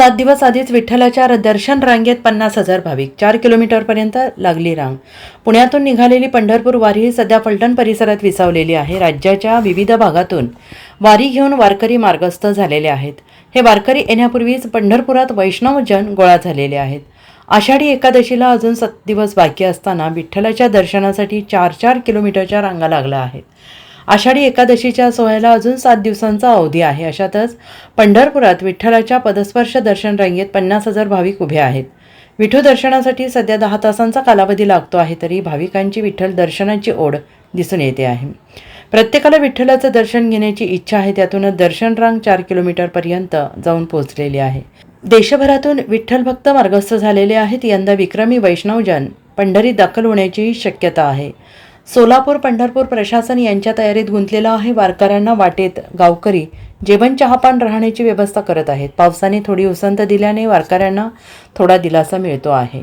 सात दिवस आधीच विठ्ठलाच्या दर्शन रांगेत पन्नास हजार भाविक चार किलोमीटरपर्यंत लागली रांग. पुण्यातून निघालेली पंढरपूर वारी ही सध्या फलटण परिसरात विसावलेली आहे. राज्याच्या विविध भागातून वारी घेऊन वारकरी मार्गस्थ झालेले आहेत. हे वारकरी येण्यापूर्वीच पंढरपुरात वैष्णवजन गोळा झालेले आहेत. आषाढी एकादशीला अजून सात दिवस बाकी असताना विठ्ठलाच्या दर्शनासाठी चार चार किलोमीटरच्या रांगा लागल्या आहेत. आषाढी एकादशीच्या सोहळ्याला अजून सात दिवसांचा अवधी आहे. अशातच पंढरपुरात विठ्ठलाच्या पदस्पर्श दर्शन रांगेत पन्नास हजार भाविक उभे आहेत. विठू दर्शनासाठी सध्या दहा तासांचा कालावधी लागतो आहे तरी भाविकांची विठ्ठल दर्शनाची ओढ दिसून येते आहे. प्रत्येकाला विठ्ठलाचं दर्शन घेण्याची इच्छा आहे त्यातूनच दर्शन रांग चार किलोमीटरपर्यंत जाऊन पोहोचलेली आहे. देशभरातून विठ्ठल भक्त मार्गस्थ झालेले आहेत यंदा विक्रमी वैष्णवजन पंढरीत दाखल होण्याची शक्यता आहे. सोलापूर पंढरपूर प्रशासन यांच्या तयारीत गुंतलेलं आहे वारकऱ्यांना वाटेत गावकरी. जेवण चहापान राहण्याची व्यवस्था करत आहेत. पावसाने थोडी उसंत दिल्याने वारकऱ्यांना थोडा दिलासा मिळतो आहे.